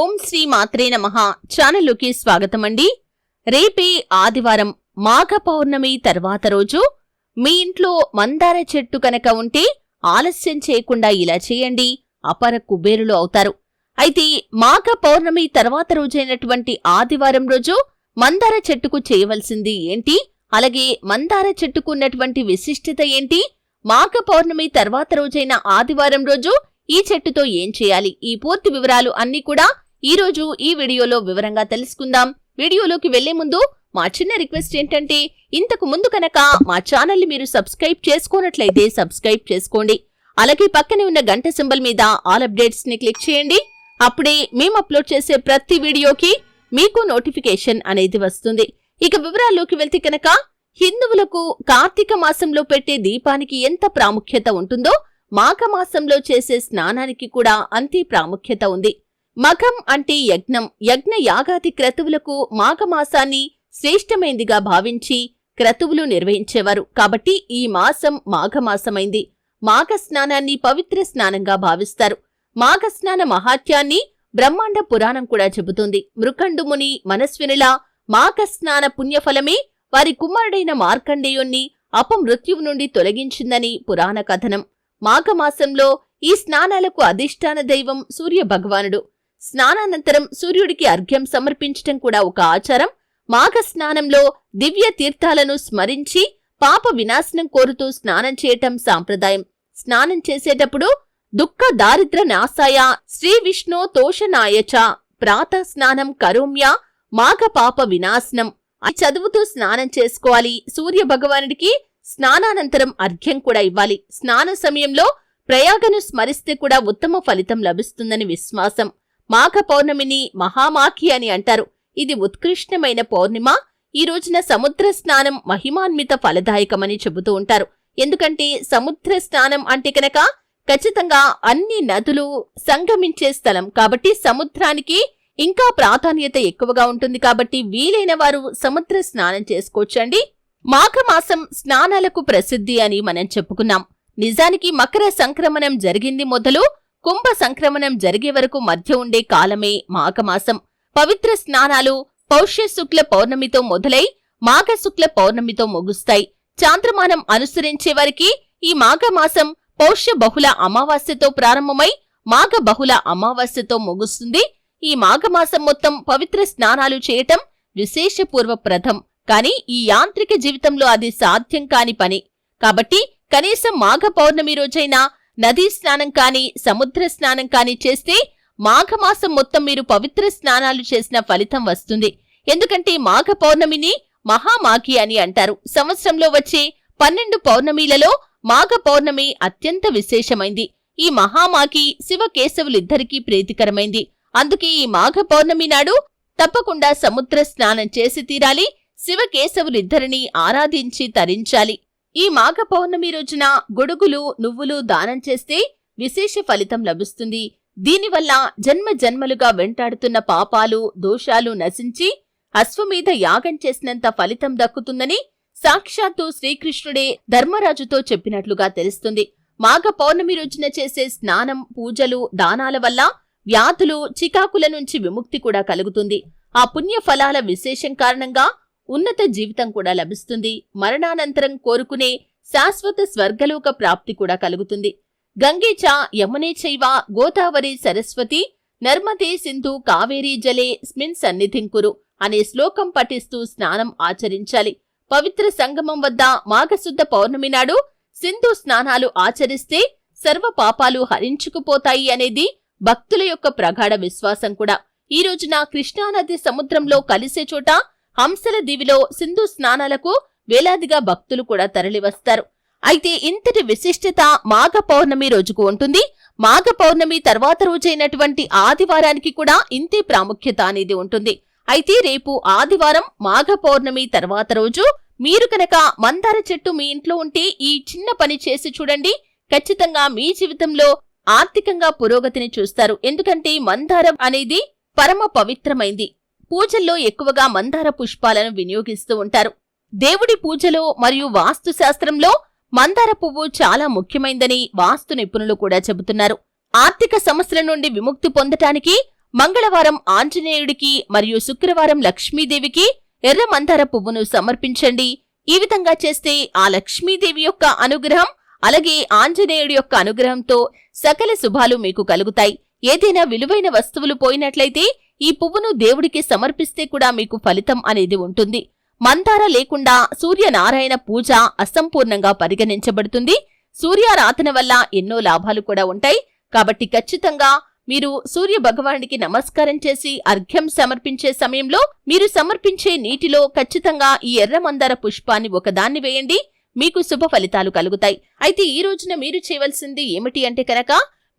ఓం శ్రీ మాత్రే నమ. ఛానల్లోకి స్వాగతం అండి రేపే ఆదివారం మాఘ పౌర్ణమి తర్వాత రోజు మీ ఇంట్లో మందార చెట్టు కనుక ఉంటే ఆలస్యం చేయకుండా ఇలా చేయండి. అపర కుబేరులు అవుతారు. అయితే మాఘ పౌర్ణమి తర్వాత రోజైనటువంటి ఆదివారం రోజు మందార చెట్టుకు చేయవలసింది ఏంటి? అలాగే మందార చెట్టుకు ఉన్నటువంటి విశిష్టత ఏంటి? మాఘ పౌర్ణమి తర్వాత రోజైన ఆదివారం రోజు ఈ చెట్టుతో ఏం చేయాలి? ఈ పూర్తి వివరాలు అన్నీ కూడా ఈ రోజు ఈ వీడియోలో వివరంగా తెలుసుకుందాం. వీడియోలోకి వెళ్ళే ముందు మా చిన్న రిక్వెస్ట్ ఏంటంటే ఇంతకు ముందు కనుక మా ఛానల్ని మీరు సబ్స్క్రైబ్ చేసుకోనట్లయితే సబ్స్క్రైబ్ చేసుకోండి. అలాగే పక్కనే ఉన్న గంట సింబల్ మీద ఆల్ అప్డేట్స్ని క్లిక్ చేయండి. అప్పుడే మేము అప్లోడ్ చేసే ప్రతి వీడియోకి మీకు నోటిఫికేషన్ అనేది వస్తుంది. ఇక వివరాల్లోకి వెళ్తే కనుక హిందువులకు కార్తీక మాసంలో పెట్టే దీపానికి ఎంత ప్రాముఖ్యత ఉంటుందో మాఘమాసంలో చేసే స్నానానికి కూడా అంతే ప్రాముఖ్యత ఉంది. మఘం అంటే యజ్ఞం. యజ్ఞ యాగాది క్రతువులకు మాఘమాసాన్ని శ్రేష్టమైందిగా భావించి క్రతువులు నిర్వహించేవారు. కాబట్టి ఈ మాసం మాఘమాసమైంది. మాఘ స్నానాన్ని పవిత్ర స్నానంగా భావిస్తారు. మాఘ స్నాన మహాత్యాన్ని బ్రహ్మాండ పురాణం కూడా చెబుతుంది. మృఖండుముని మనస్వినిలా మాఘ స్నాన పుణ్యఫలమే వారి కుమారుడైన మార్కండేయుణ్ణి అపమృత్యువు నుండి తొలగించిందని పురాణ కథనం. మాఘమాసంలో ఈ స్నానాలకు అధిష్టాన దైవం సూర్య భగవానుడు స్నానానంతరం సూర్యుడికి అర్ఘ్యం సమర్పించటం కూడా ఒక ఆచారం. మాఘ స్నానంలో దివ్య తీర్థాలను స్మరించి పాప వినాశనం కోరుతూ స్నానం చేయటం సాంప్రదాయం. స్నానం చేసేటప్పుడు దుఃఖ దారిద్ర నాశాయ శ్రీ విష్ణు తోషనాయచ ప్రాత స్నానం కరోమ్య మాఘ పాప వినాశనం. చదువుతూ స్నానం చేసుకోవాలి. సూర్య భగవానుడికి స్నానానంతరం అర్ఘ్యం కూడా ఇవ్వాలి. స్నాన సమయంలో ప్రయాగను స్మరిస్తే కూడా ఉత్తమ ఫలితం లభిస్తుందని విశ్వాసం. మాఘ పౌర్ణమిని మహామాఖి అని అంటారు. ఇది ఉత్కృష్టమైన పౌర్ణిమ. ఈ రోజున సముద్ర స్నానం మహిమాన్విత ఫలదాయకమని చెబుతూ ఉంటారు. ఎందుకంటే సముద్ర స్నానం అంటే కనుక ఖచ్చితంగా అన్ని నదులు సంగమించే స్థలం. కాబట్టి సముద్రానికి ఇంకా ప్రాధాన్యత ఎక్కువగా ఉంటుంది. కాబట్టి వీలైన వారు సముద్ర స్నానం చేసుకోవచ్చండి. మాఘమాసం స్నానాలకు ప్రసిద్ధి అని మనం చెప్పుకున్నాం. నిజానికి మకర సంక్రమణం జరిగింది మొదలు కుంభ సంక్రమణం జరిగే వరకు మధ్య ఉండే కాలమే మాఘమాసం. పవిత్ర స్నానాలు పౌష్య శుక్ల పౌర్ణమితో మొదలై మాఘ శుక్ల పౌర్ణమితో ముగుస్తాయి. చాంద్రమానం అనుసరించే వారికి ఈ మాఘమాసం పౌష్య బహుళ అమావాస్యతో ప్రారంభమై మాఘ బహుళ అమావాస్యతో ముగుస్తుంది. ఈ మాఘమాసం మొత్తం పవిత్ర స్నానాలు చేయటం విశేషపూర్వప్రదం కానీ ఈ యాంత్రిక జీవితంలో అది సాధ్యం కాని పని. కాబట్టి కనీసం మాఘ పౌర్ణమి రోజైనా నదీ స్నానం కాని సముద్ర స్నానం కాని చేస్తే మాఘమాసం మొత్తం మీరు పవిత్ర స్నానాలు చేసిన ఫలితం వస్తుంది. ఎందుకంటే మాఘ పౌర్ణమిని మహామాఘి అని అంటారు. సంవత్సరంలో వచ్చే పన్నెండు పౌర్ణమిలలో మాఘ పౌర్ణమి అత్యంత విశేషమైంది. ఈ మహామాఘి శివకేశవులిద్దరికీ ప్రీతికరమైంది. అందుకే ఈ మాఘ పౌర్ణమి నాడు తప్పకుండా సముద్ర స్నానం చేసి తీరాలి. శివకేశవులిద్దరినీ ఆరాధించి తరించాలి. ఈ మాఘ పౌర్ణమి రోజున గొడుగులు నువ్వులు దానం చేస్తే విశేష ఫలితం లభిస్తుంది. దీనివల్ల జన్మ జన్మలుగా వెంటాడుతున్న పాపాలు దోషాలు నశించి అశ్వమీద యాగం చేసినంత ఫలితం దక్కుతుందని సాక్షాత్తు శ్రీకృష్ణుడే ధర్మరాజుతో చెప్పినట్లుగా తెలుస్తుంది. మాఘ పౌర్ణమి రోజున చేసే స్నానం పూజలు దానాల వల్ల వ్యాధులు చికాకుల నుంచి విముక్తి కూడా కలుగుతుంది. ఆ పుణ్య ఫలాల విశేషం కారణంగా ఉన్నత జీవితం కూడా లభిస్తుంది. మరణానంతరం కోరుకునే శాశ్వత స్వర్గలోక ప్రాప్తి కూడా కలుగుతుంది. గంగేచ యమునే చైవ గోదావరి సరస్వతి నర్మదే సింధు కావేరీ జలే స్మిన్ సన్నిధింకురు అనే శ్లోకం పఠిస్తూ స్నానం ఆచరించాలి. పవిత్ర సంగమం వద్ద మాఘశుద్ధ పౌర్ణమి నాడు సింధు స్నానాలు ఆచరిస్తే సర్వ పాపాలు హరించుకుపోతాయి అనేది భక్తుల యొక్క ప్రగాఢ విశ్వాసం కూడా. ఈ రోజున కృష్ణానది సముద్రంలో కలిసే చోట హంసల దీవిలో సింధు స్నానాలకు వేలాదిగా భక్తులు కూడా తరలివస్తారు. అయితే ఇంతటి విశిష్టత మాఘ పౌర్ణమి రోజుకు ఉంటుంది. మాఘ పౌర్ణమి తర్వాత రోజైనటువంటి ఆదివారానికి కూడా ఇంతే ప్రాముఖ్యత అనేది ఉంటుంది. అయితే రేపు ఆదివారం మాఘ పౌర్ణమి తర్వాత రోజు మీరు కనుక మందార చెట్టు మీ ఇంట్లో ఉంటే ఈ చిన్న పని చేసి చూడండి. ఖచ్చితంగా మీ జీవితంలో ఆర్థికంగా పురోగతిని చూస్తారు. ఎందుకంటే మందారం అనేది పరమ పవిత్రమైంది. పూజల్లో ఎక్కువగా మందార పుష్పాలను వినియోగిస్తూ ఉంటారు. దేవుడి పూజలో మరియు వాస్తు శాస్త్రంలో మందార పువ్వు చాలా ముఖ్యమైందని వాస్తు నిపుణులు కూడా చెబుతున్నారు. ఆర్థిక సమస్యల నుండి విముక్తి పొందటానికి మంగళవారం ఆంజనేయుడికి మరియు శుక్రవారం లక్ష్మీదేవికి ఎర్ర మందార పువ్వును సమర్పించండి. ఈ విధంగా చేస్తే ఆ లక్ష్మీదేవి యొక్క అనుగ్రహం అలాగే ఆంజనేయుడి యొక్క అనుగ్రహంతో సకల శుభాలు మీకు కలుగుతాయి. ఏదైనా విలువైన వస్తువులు పోయినట్లయితే ఈ పువ్వును దేవుడికి సమర్పిస్తే కూడా మీకు ఫలితం అనేది ఉంటుంది. మందార లేకుండా సూర్యనారాయణ పూజ అసంపూర్ణంగా పరిగణించబడుతుంది. సూర్యారాధన వల్ల ఎన్నో లాభాలు కూడా ఉంటాయి. కాబట్టి ఖచ్చితంగా మీరు సూర్య భగవానుడికి నమస్కారం చేసి అర్ఘ్యం సమర్పించే సమయంలో మీరు సమర్పించే నీటిలో ఖచ్చితంగా ఈ ఎర్ర మందార పుష్పాన్ని ఒకదాన్ని వేయండి. మీకు శుభ ఫలితాలు కలుగుతాయి. అయితే ఈ రోజున మీరు చేయవలసింది ఏమిటి అంటే కనుక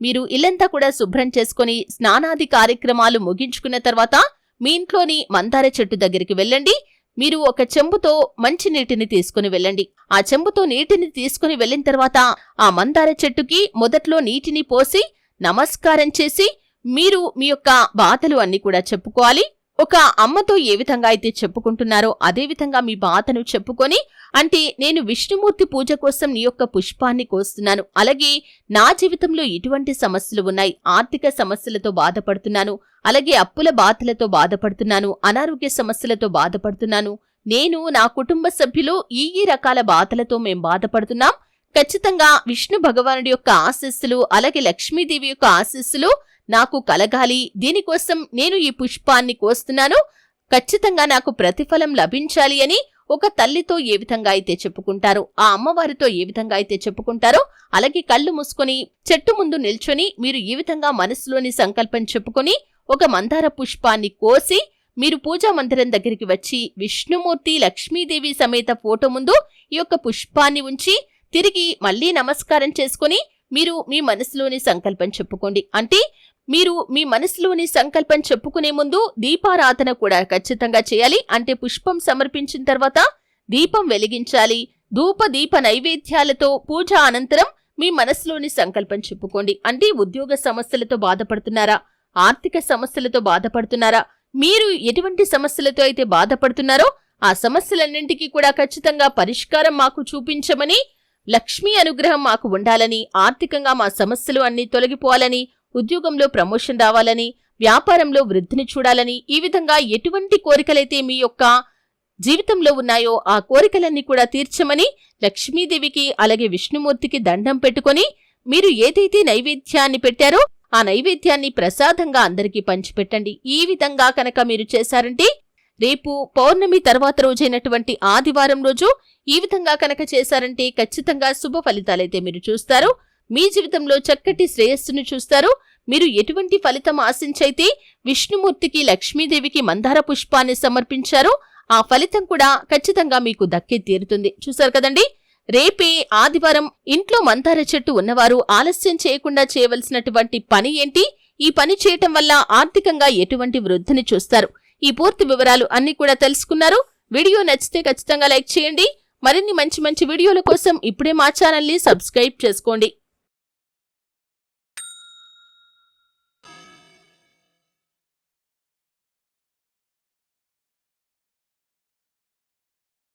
మీరు ఇల్లంతా కూడా శుభ్రం చేసుకుని స్నానాది కార్యక్రమాలు ముగించుకున్న తర్వాత మీ ఇంట్లోని మందార చెట్టు దగ్గరికి వెళ్ళండి. మీరు ఒక చెంబుతో మంచి నీటిని తీసుకుని వెళ్ళండి. ఆ చెంబుతో నీటిని తీసుకుని వెళ్ళిన తర్వాత ఆ మందార చెట్టుకి మొదట్లో నీటిని పోసి నమస్కారం చేసి మీరు మీ యొక్క బాధలు అన్ని కూడా చెప్పుకోవాలి. ఒక అమ్మతో ఏ విధంగా అయితే చెప్పుకుంటున్నారో అదేవిధంగా మీ బాధను చెప్పుకొని అంటే నేను విష్ణుమూర్తి పూజ కోసం నీ యొక్క పుష్పాన్ని కోస్తున్నాను. అలాగే నా జీవితంలో ఇటువంటి సమస్యలు ఉన్నాయి. ఆర్థిక సమస్యలతో బాధపడుతున్నాను. అలాగే అప్పుల బాధలతో బాధపడుతున్నాను. అనారోగ్య సమస్యలతో బాధపడుతున్నాను. నేను నా కుటుంబ సభ్యులు ఈ ఈ రకాల బాధలతో మేం బాధపడుతున్నాం. ఖచ్చితంగా విష్ణు భగవానుడి యొక్క ఆశీస్సులు అలాగే లక్ష్మీదేవి యొక్క ఆశీస్సులు నాకు కలగాలి దీనికోసం నేను ఈ పుష్పాన్ని కోస్తున్నాను ఖచ్చితంగా నాకు ప్రతిఫలం లభించాలి అని ఒక తల్లితో ఏ విధంగా అయితే చెప్పుకుంటారో ఆ అమ్మవారితో ఏ విధంగా అయితే చెప్పుకుంటారో అలాగే కళ్ళు మూసుకొని చెట్టు ముందు నిల్చొని మీరు ఈ విధంగా మనసులోని సంకల్పం చెప్పుకొని ఒక మందార పుష్పాన్ని కోసి మీరు పూజా మందిరం దగ్గరికి వచ్చి విష్ణుమూర్తి లక్ష్మీదేవి సమేత ఫోటో ముందు ఈ యొక్క పుష్పాన్ని ఉంచి తిరిగి మళ్ళీ నమస్కారం చేసుకుని మీరు మీ మనసులోని సంకల్పం చెప్పుకోండి. అంటే మీరు మీ మనసులోని సంకల్పం చెప్పుకునే ముందు దీపారాధన కూడా ఖచ్చితంగా చేయాలి. అంటే పుష్పం సమర్పించిన తర్వాత దీపం వెలిగించాలి. ధూప దీప నైవేద్యాలతో పూజ అనంతరం మీ మనసులోని సంకల్పం చెప్పుకోండి. అంటే ఉద్యోగ సమస్యలతో బాధపడుతున్నారా? ఆర్థిక సమస్యలతో బాధపడుతున్నారా? మీరు ఎటువంటి సమస్యలతో అయితే బాధపడుతున్నారో ఆ సమస్యలన్నింటికీ కూడా ఖచ్చితంగా పరిష్కారం మాకు చూపించమని లక్ష్మీ అనుగ్రహం మాకు ఉండాలని ఆర్థికంగా మా సమస్యలు అన్నీ తొలగిపోవాలని ఉద్యోగంలో ప్రమోషన్ రావాలని వ్యాపారంలో వృద్ధిని చూడాలని ఈ విధంగా ఎటువంటి కోరికలైతే మీ యొక్క జీవితంలో ఉన్నాయో ఆ కోరికలన్నీ కూడా తీర్చమని లక్ష్మీదేవికి అలాగే విష్ణుమూర్తికి దండం పెట్టుకొని మీరు ఏదైతే నైవేద్యాన్ని పెట్టారో ఆ నైవేద్యాన్ని ప్రసాదంగా అందరికీ పంచిపెట్టండి. ఈ విధంగా కనుక మీరు చేశారంటే రేపు పౌర్ణమి తర్వాత రోజైనటువంటి ఆదివారం రోజు ఈ విధంగా కనుక చేశారంటే ఖచ్చితంగా శుభ ఫలితాలైతే మీరు చూస్తారు. మీ జీవితంలో చక్కటి శ్రేయస్సును చూస్తారు. మీరు ఎటువంటి ఫలితం ఆశించైతే విష్ణుమూర్తికి లక్ష్మీదేవికి మందార పుష్పాన్ని సమర్పించారో. ఆ ఫలితం కూడా ఖచ్చితంగా మీకు దక్కి తీరుతుంది. చూశారు కదండి? రేపే ఆదివారం ఇంట్లో మందార చెట్టు ఉన్నవారు ఆలస్యం చేయకుండా చేయవలసినటువంటి పని ఏంటి? ఈ పని చేయటం వల్ల ఆర్థికంగా ఎటువంటి వృద్ధిని చూస్తారు? ఈ పూర్తి వివరాలు అన్ని కూడా తెలుసుకున్నారు. వీడియో నచ్చితే ఖచ్చితంగా లైక్ చేయండి. మరిన్ని మంచి మంచి వీడియోల కోసం ఇప్పుడే మా ఛానల్ని సబ్స్క్రైబ్ చేసుకోండి.